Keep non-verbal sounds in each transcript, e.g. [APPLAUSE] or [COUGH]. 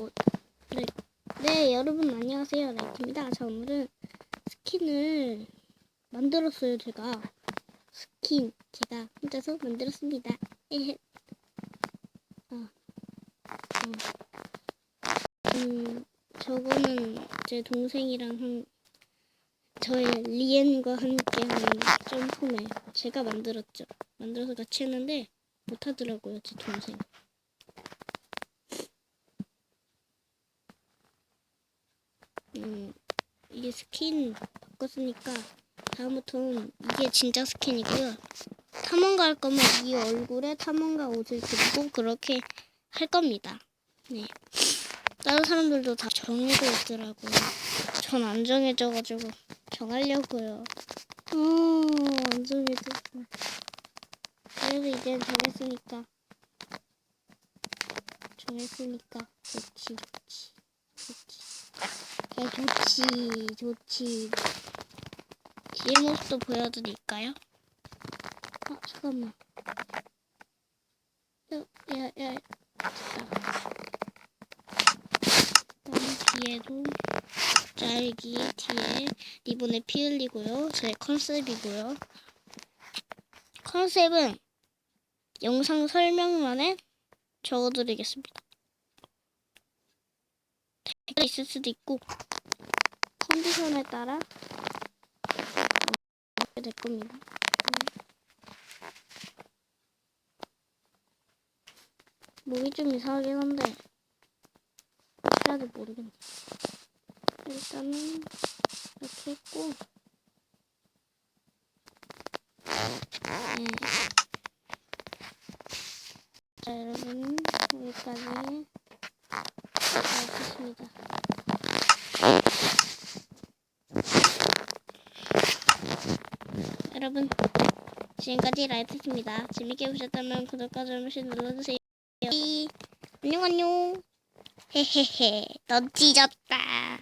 어, 네. 네, 여러분 안녕하세요. 라이트입니다. 자, 오늘은 스킨을 만들었어요, 제가. 스킨, 제가 혼자서 만들었습니다. 아, 어. 음, 저거는 제 동생이랑 한, 저의 리엔과 함께한 점프맨. 제가 만들었죠. 만들어서 같이 했는데, 못하더라고요, 제 동생. 음, 이게 스킨 바꿨으니까 다음부터는 이게 진짜 스킨이고요. 탐험가 할 거면 이 얼굴에 탐험가 옷을 입고 그렇게 할 겁니다. 네. 다른 사람들도 다 정해져 있더라고요. 전 안 정해져가지고 정하려고요. 어, 안 정해졌어. 그래도 이제 정했으니까. 정했으니까. 좋지. 야, 좋지, 좋지. 뒤에 모습도 보여드릴까요? 아, 잠깐만. 야, 야, 야, 됐다. 그다음 뒤에도 짤기 뒤에 리본에 피 흘리고요. 제 컨셉이고요. 컨셉은 영상 설명란에 적어드리겠습니다. 있을 수도 있고 컨디션에 따라 어떻게 될 겁니다. 목이 좀 이상하긴 한데 어떻게 모르겠네. 일단은 이렇게 했고 네. 자 여러분 여기까지 알겠습니다. 여러분 지금까지 라이트입니다. 재밌게 보셨다면 구독과 좋아요 눌러주세요. 이, 안녕 안녕. 헤헤헤 넌 찢었다.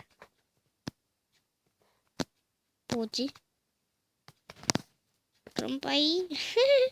뭐지? 그럼 빠이. [LAUGHS]